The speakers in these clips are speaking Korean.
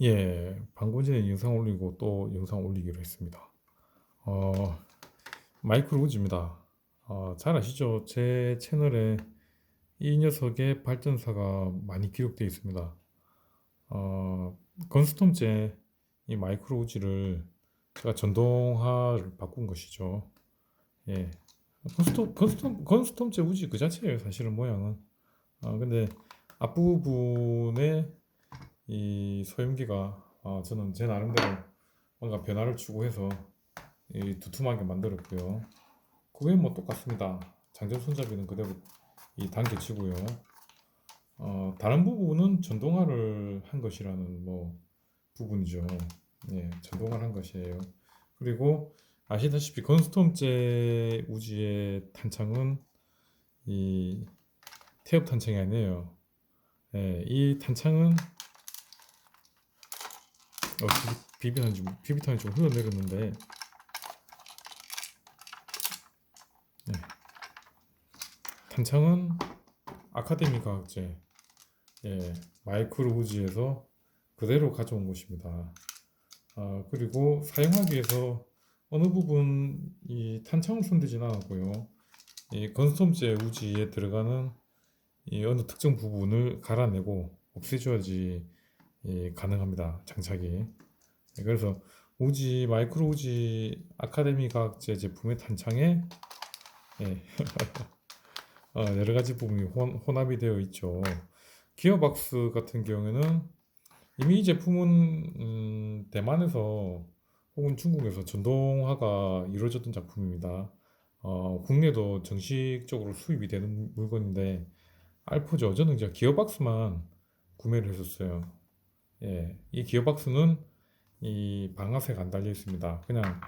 예, 방금 전에 영상 올리고 또 영상 올리기로 했습니다. 어, 마이크로 우즈입니다. 어, 잘 아시죠? 제 채널에 이 녀석의 발전사가 많이 기록되어 있습니다. 어, 건스톰제 이 마이크로 우즈를 제가 전동화를 바꾼 것이죠. 예, 건스톰, 건스톰, 건스톰제 우즈 그 자체예요. 사실은 모양은. 어, 근데 앞부분에 이 소염기가 아, 저는 제 나름대로 뭔가 변화를 추구해서 이 두툼하게 만들었고요. 그게 뭐 똑같습니다. 장전 손잡이는 그대로 이 당겨치고요. 어, 다른 부분은 전동화를 한 것이라는 뭐 부분이죠. 예, 전동화를 한 것이에요. 그리고 아시다시피 건스톰제 우지의 탄창은 이 태엽 탄창이 아니에요. 예, 이 탄창은 어, 비- 비비탄이 좀 비비탄이 좀 흘러내렸는데 네. 탄창은 아카데미 과학제 예, 마이크로 우지에서 그대로 가져온 것입니다. 아, 그리고 사용하기 위해서 어느 부분 이 탄창을 손대진 않았고요. 이 건스톰제 우지에 들어가는 이 어느 특정 부분을 갈아내고 없애줘야지 이 가능합니다. 장착이. 네, 그래서 우지 마이크로 우지 아카데미 과학제 제품의 탄창에 예, 어, 여러 가지 부분이 혼, 혼합이 되어 있죠. 기어박스 같은 경우에는 이미 이 제품은 음, 대만에서 혹은 중국에서 전동화가 이루어졌던 작품입니다. 어, 국내도 정식적으로 수입이 되는 물건인데 알포죠. 저는 기어박스만 구매를 했었어요. 예, 이 기어박스는 이 방아쇠가 안 달려 있습니다. 그냥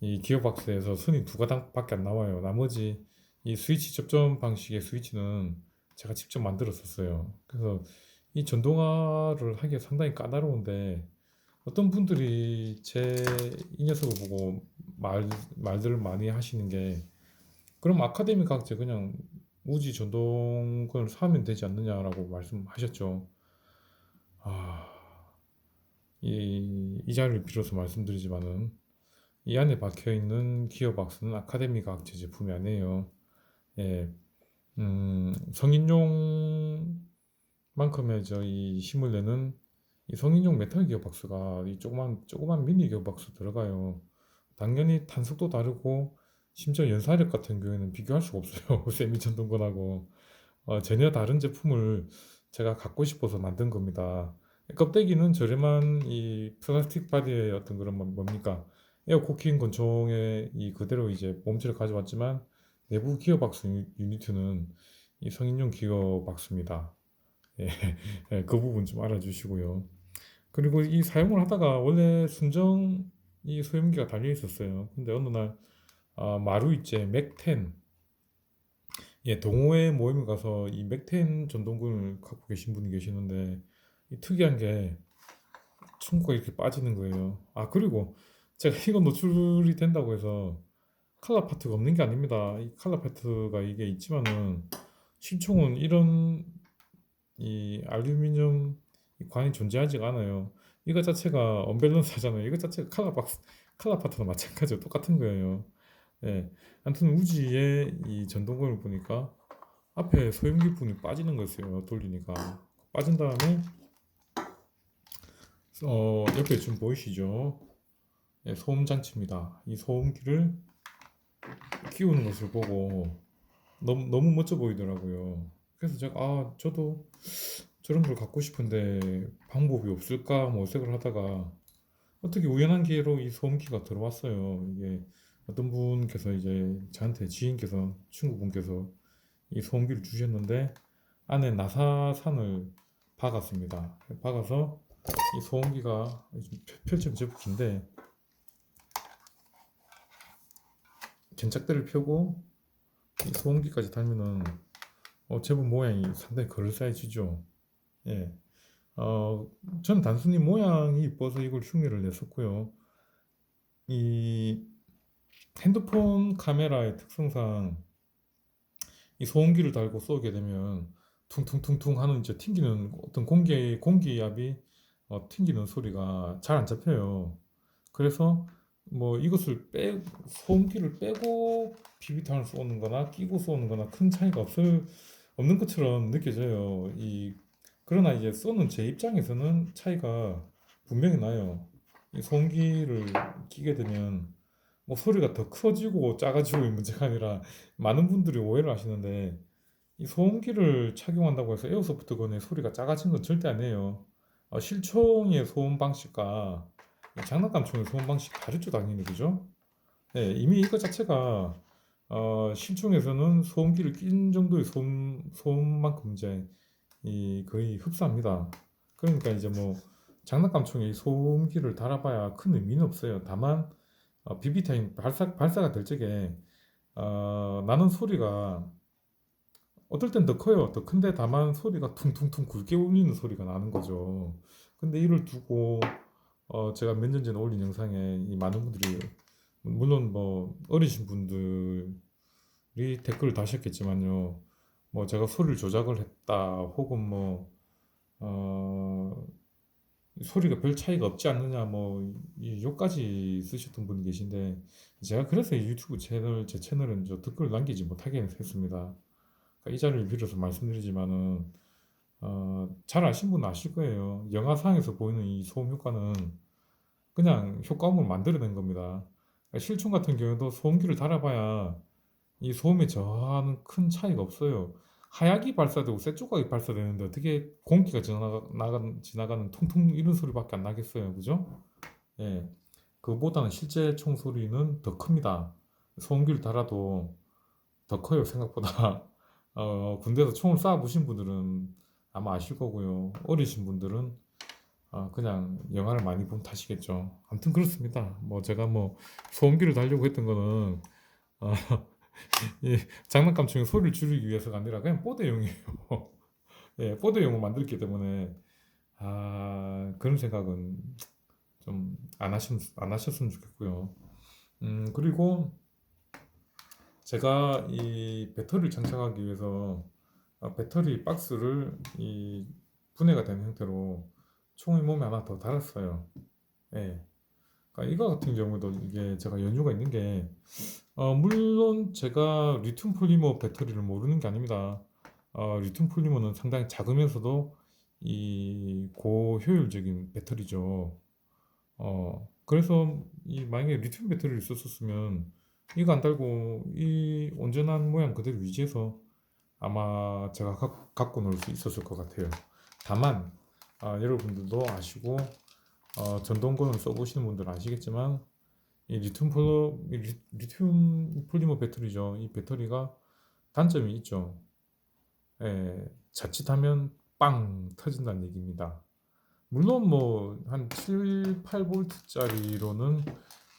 이 기어박스에서 선이 두 가닥밖에 안 나와요. 나머지 이 스위치 접점 방식의 스위치는 제가 직접 만들었었어요. 그래서 이 전동화를 하기가 상당히 까다로운데 어떤 분들이 제 이 녀석을 보고 말, 말들을 많이 하시는 게 그럼 아카데미 과학제 그냥 우지 전동을 사면 되지 않느냐라고 말씀하셨죠. 아, 이, 이 자리를 빌어서 말씀드리지만은 이 안에 박혀 있는 기어박스는 아카데미 과학제 제품이 아니에요. 예, 음, 성인용만큼의 저이 힘을 내는 이 성인용 메탈 기어박스가 이 조그만 조그만 미니 기어박스 들어가요. 당연히 탄속도 다르고 심지어 연사력 같은 경우에는 비교할 수가 없어요. 세미 전동건하고 어, 전혀 다른 제품을 제가 갖고 싶어서 만든 겁니다. 껍데기는 저렴한 이 플라스틱 바디의 어떤 그런 뭐- 뭡니까 에어 코킹 권총의 이 그대로 이제 몸체를 가져왔지만 내부 기어박스 유- 유니트는 이 성인용 기어박스입니다. 예, 예, 그 부분 좀 알아주시고요. 그리고 이 사용을 하다가 원래 순정 이 소염기가 달려 있었어요. 근데 어느 날 아, 마루이제 맥10 예, 동호회 모임에 가서 이 맥10 전동근을 갖고 계신 분이 계시는데 이 특이한 게 충고가 이렇게 빠지는 거예요. 아, 그리고 제가 이거 노출이 된다고 해서 칼라 파트가 없는 게 아닙니다. 이 칼라 파트가 이게 있지만은 실총은 이런 이 알루미늄 이 관이 존재하지가 않아요. 이거 자체가 언밸런스하잖아요. 이거 자체가 칼라 박스, 칼라 파트도 마찬가지로 똑같은 거예요. 예. 아무튼 우지의 이 전동건을 보니까 앞에 소형기 분이 빠지는 거였어요. 돌리니까. 빠진 다음에 어, 옆에 좀 보이시죠? 예, 소음 장치입니다. 이 소음기를 키우는 것을 보고 너무 너무 멋져 보이더라고요. 그래서 제가 아 저도 저런 걸 갖고 싶은데 방법이 없을까 모색을 하다가 어떻게 우연한 기회로 이 소음기가 들어왔어요. 이게 어떤 분께서 이제 저한테 지인께서 친구분께서 이 소음기를 주셨는데 안에 나사산을 박았습니다. 박아서 이 소음기가 펼치면 제법 긴데 견착대를 펴고 이 소음기까지 달면은 어, 제법 모양이 상당히 그럴싸해지죠. 예. 어, 전 단순히 모양이 이뻐서 이걸 흉내를 냈었고요. 이 핸드폰 카메라의 특성상 이 소음기를 달고 쏘게 되면 퉁퉁퉁퉁 하는 이제 튕기는 어떤 공기 공기압이 어, 튕기는 소리가 잘 안 잡혀요. 그래서 뭐 이것을 빼 소음기를 빼고 비비탄을 쏘는 거나 끼고 쏘는 거나 큰 차이가 없을 없는 것처럼 느껴져요. 이 그러나 이제 쏘는 제 입장에서는 차이가 분명히 나요. 이 소음기를 끼게 되면 뭐 소리가 더 커지고 작아지고의 문제가 아니라 많은 분들이 오해를 하시는데 이 소음기를 착용한다고 해서 에어소프트 건의 소리가 작아진 건 절대 아니에요. 어, 실총의 소음 방식과 이 장난감 총의 소음 방식 다르죠, 당연히 그죠? 네, 이미 이거 자체가 어, 실총에서는 소음기를 낀 정도의 소음 소음만큼 이제 이 거의 흡사합니다. 그러니까 이제 뭐 장난감 총에 이 소음기를 달아봐야 큰 의미는 없어요. 다만 어, 비비타임 발사 발사가 될 적에 어, 나는 소리가 어떨 땐 더 커요. 더 큰데 다만 소리가 퉁퉁퉁 굵게 울리는 소리가 나는 거죠. 근데 이를 두고 어, 제가 몇 년 전에 올린 영상에 이 많은 분들이 물론 뭐 어리신 분들이 댓글을 다셨겠지만요. 뭐 제가 소리를 조작을 했다 혹은 뭐 어, 소리가 별 차이가 없지 않느냐 뭐이 욕까지 쓰셨던 분이 계신데 제가 그래서 이 유튜브 채널 제 채널은 저 댓글을 남기지 못하게 했습니다. 그러니까 이 자리를 빌어서 말씀드리지만은 어, 잘 아신 분은 아실 거예요. 영화상에서 보이는 이 소음 효과는 그냥 효과음을 만들어낸 겁니다. 그러니까 실총 같은 경우도 소음기를 달아봐야 이 소음에 저하는 큰 차이가 없어요. 하약이 발사되고 쇠 조각이 발사되는데 어떻게 공기가 지나가, 지나가는 통통 이런 소리밖에 안 나겠어요. 그죠? 예. 그보다는 실제 총 소리는 더 큽니다. 소음기를 달아도 더 커요, 생각보다. 어, 군대에서 총을 쏴보신 분들은 아마 아실 거고요. 어리신 분들은 어, 그냥 영화를 많이 본 탓이겠죠. 아무튼 그렇습니다. 뭐 제가 뭐 소음기를 달려고 했던 거는 어, 이 장난감 중에 소리를 줄이기 위해서가 아니라 그냥 뽀대용이에요. 예, 뽀대용을 만들기 때문에 아 그런 생각은 좀 안 하셨으면 좋겠고요. 음 그리고 제가 이 배터리를 장착하기 위해서 어, 배터리 박스를 이 분해가 된 형태로 총의 몸에 하나 더 달았어요. 예. 그러니까 이거 같은 경우도 이게 제가 연유가 있는 게 어, 물론 제가 리튬 폴리머 배터리를 모르는 게 아닙니다. 어, 리튬 폴리머는 상당히 작으면서도 이 고효율적인 배터리죠. 어, 그래서 이 만약에 리튬 배터리를 썼었으면 이거 안 달고 이 온전한 모양 그대로 유지해서 아마 제가 가, 갖고 놀 수 있었을 것 같아요. 다만 아, 여러분들도 아시고 어, 전동권을 써보시는 분들은 아시겠지만 이 리튬 폴로 이 리, 리튬 폴리머 배터리죠. 이 배터리가 단점이 있죠. 예, 자칫하면 빵 터진다는 얘기입니다. 물론 뭐 한 7, 8볼트짜리로는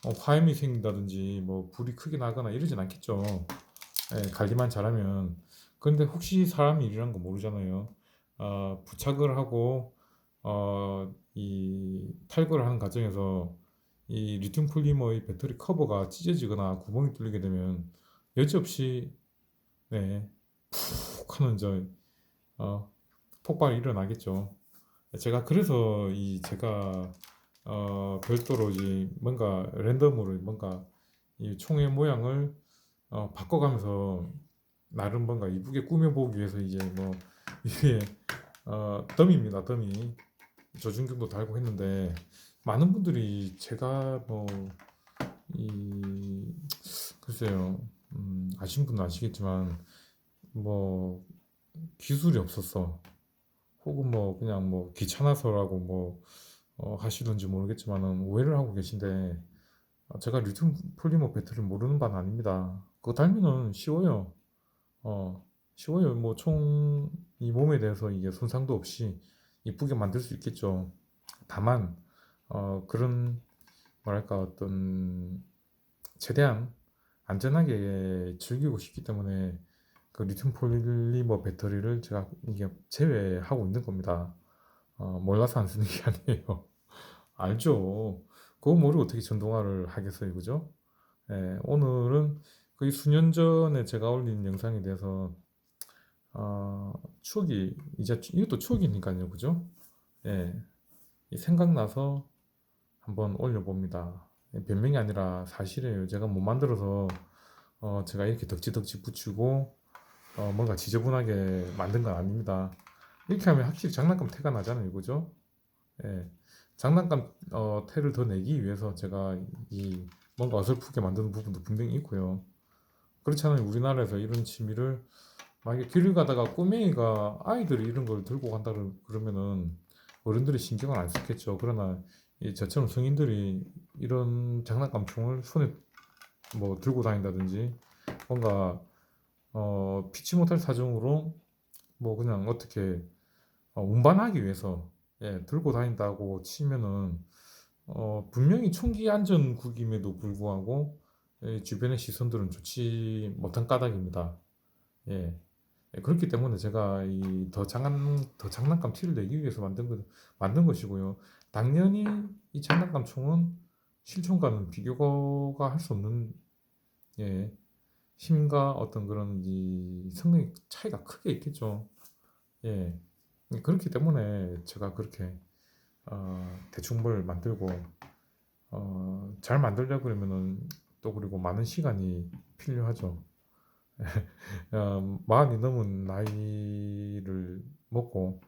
어, 화염이 생긴다든지 뭐 불이 크게 나거나 이러진 않겠죠. 예, 관리만 잘하면. 그런데 혹시 사람이 일이란 거 모르잖아요. 어, 부착을 하고 어, 이 탈거를 하는 과정에서 이 리튬 폴리머의 배터리 커버가 찢어지거나 구멍이 뚫리게 되면 여지없이 네, 푹 하는 저 어, 폭발이 일어나겠죠. 제가 그래서 이 제가 어, 별도로 이제 뭔가 랜덤으로 뭔가 이 총의 모양을 어, 바꿔가면서 나름 뭔가 이쁘게 꾸며보기 위해서 이제 뭐 이게 어, 더미입니다 더미 조준경도 달고 했는데 많은 분들이 제가 뭐 이 글쎄요 음, 아신 분은 아시겠지만 뭐 기술이 없었어 혹은 뭐 그냥 뭐 귀찮아서라고 뭐 어, 하시던지 모르겠지만은 오해를 하고 계신데 어, 제가 리튬 폴리머 배터리를 모르는 바는 아닙니다. 그거 달면은 쉬워요. 어, 쉬워요. 뭐 총 이 몸에 대해서 이게 손상도 없이 이쁘게 만들 수 있겠죠. 다만 어, 그런 뭐랄까 어떤 최대한 안전하게 즐기고 싶기 때문에 그 리튬 폴리머 배터리를 제가 이게 제외하고 있는 겁니다. 어, 몰라서 안 쓰는 게 아니에요. 알죠. 그거 모르고 어떻게 전동화를 하겠어요, 그죠? 예, 오늘은 거의 수년 전에 제가 올린 영상에 대해서 어, 추억이 이제 이것도 추억이니까요, 그죠? 예, 이 생각나서 한번 올려봅니다. 변명이 아니라 사실이에요. 제가 못 만들어서 어, 제가 이렇게 덕지덕지 붙이고 어, 뭔가 지저분하게 만든 건 아닙니다. 이렇게 하면 확실히 장난감 태가 나잖아요, 그죠? 예, 장난감 어, 태를 더 내기 위해서 제가 이 뭔가 어설프게 만드는 부분도 분명히 있고요. 그렇잖아요. 우리나라에서 이런 취미를 만약에 길을 가다가 꼬맹이가 아이들이 이런 걸 들고 간다 그러- 그러면은 어른들이 신경을 안 쓰겠죠. 그러나 이 저처럼 성인들이 이런 장난감 총을 손에 뭐 들고 다닌다든지 뭔가 어 피치 못할 사정으로 뭐 그냥 어떻게 어, 운반하기 위해서 예, 들고 다닌다고 치면은 어, 분명히 총기 안전국임에도 불구하고 예, 주변의 시선들은 좋지 못한 까닭입니다. 예. 예, 그렇기 때문에 제가 이 더 장난 더 장난감 티를 내기 위해서 만든 것 만든 것이고요. 당연히 이 장난감 총은 실총과는 비교가 할 수 없는 예, 힘과 어떤 그런 이 성능 차이가 크게 있겠죠. 예. 그렇기 때문에 제가 그렇게 어, 대충 뭘 만들고 어, 잘 만들려 그러면은 또 그리고 많은 시간이 필요하죠. 어, 마흔이 넘은 나이를 먹고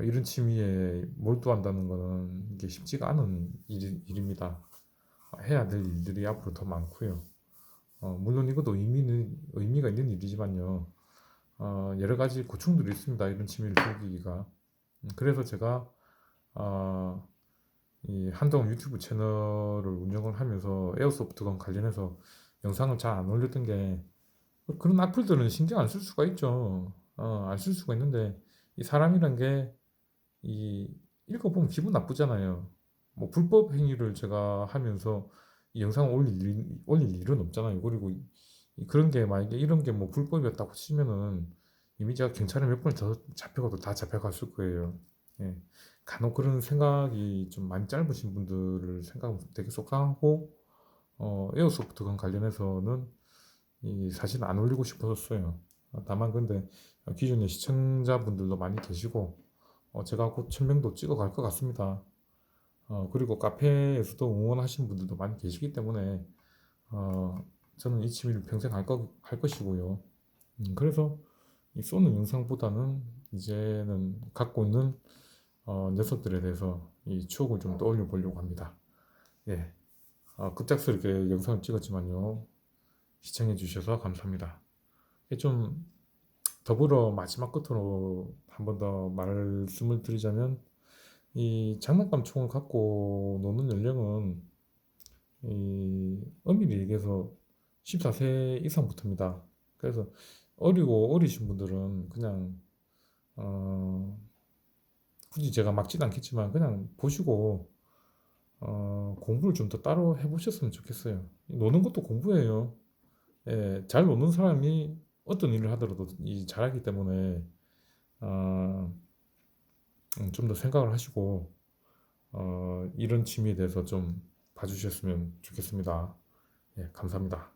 이런 취미에 몰두한다는 거는 이게 쉽지가 않은 일, 일입니다. 해야 될 일들이 앞으로 더 많고요. 어, 물론 이것도 의미는, 의미가 있는 일이지만요. 어, 여러 가지 고충들이 있습니다. 이런 취미를 즐기기가. 음, 그래서 제가 어, 이 한동안 유튜브 채널을 운영을 하면서 에어소프트건 관련해서 영상을 잘 안 올렸던 게 그런 악플들은 신경 안 쓸 수가 있죠. 어, 안 쓸 수가 있는데 이 사람이란 게 이 읽어보면 기분 나쁘잖아요. 뭐 불법 행위를 제가 하면서 이 영상을 올릴, 일, 올릴 일은 없잖아요. 그리고 그런 게 만약에 이런 게 뭐 불법이었다고 치면은 이미 제가 경찰에 몇 번을 더 잡혀가도 다 잡혀갔을 거예요. 예. 간혹 그런 생각이 좀 많이 짧으신 분들을 생각하면 되게 속상하고 어, 에어소프트 건 관련해서는 이 사실 안 올리고 싶었어요. 어, 다만 근데 기존의 시청자분들도 많이 계시고 어, 제가 곧 천명도 찍어갈 것 같습니다. 어, 그리고 카페에서도 응원하신 분들도 많이 계시기 때문에 어, 저는 이 취미를 평생 할, 거, 할 것이고요. 음, 그래서 이 쏘는 영상보다는 이제는 갖고 있는 어, 녀석들에 대해서 이 추억을 좀 떠올려 보려고 합니다. 예, 어, 급작스럽게 영상을 찍었지만요. 시청해 주셔서 감사합니다. 좀 더불어 마지막 끝으로 한 번 더 말씀을 드리자면 이 장난감 총을 갖고 노는 연령은 이 엄밀히 얘기해서 14세 이상부터입니다. 그래서 어리고 어리신 분들은 그냥 어 굳이 제가 막지는 않겠지만 그냥 보시고 어 공부를 좀 더 따로 해보셨으면 좋겠어요. 노는 것도 공부예요. 예, 잘 노는 사람이 어떤 일을 하더라도 이 잘하기 때문에 어, 좀더 생각을 하시고 어, 이런 취미에 대해서 좀 봐주셨으면 좋겠습니다. 예, 감사합니다.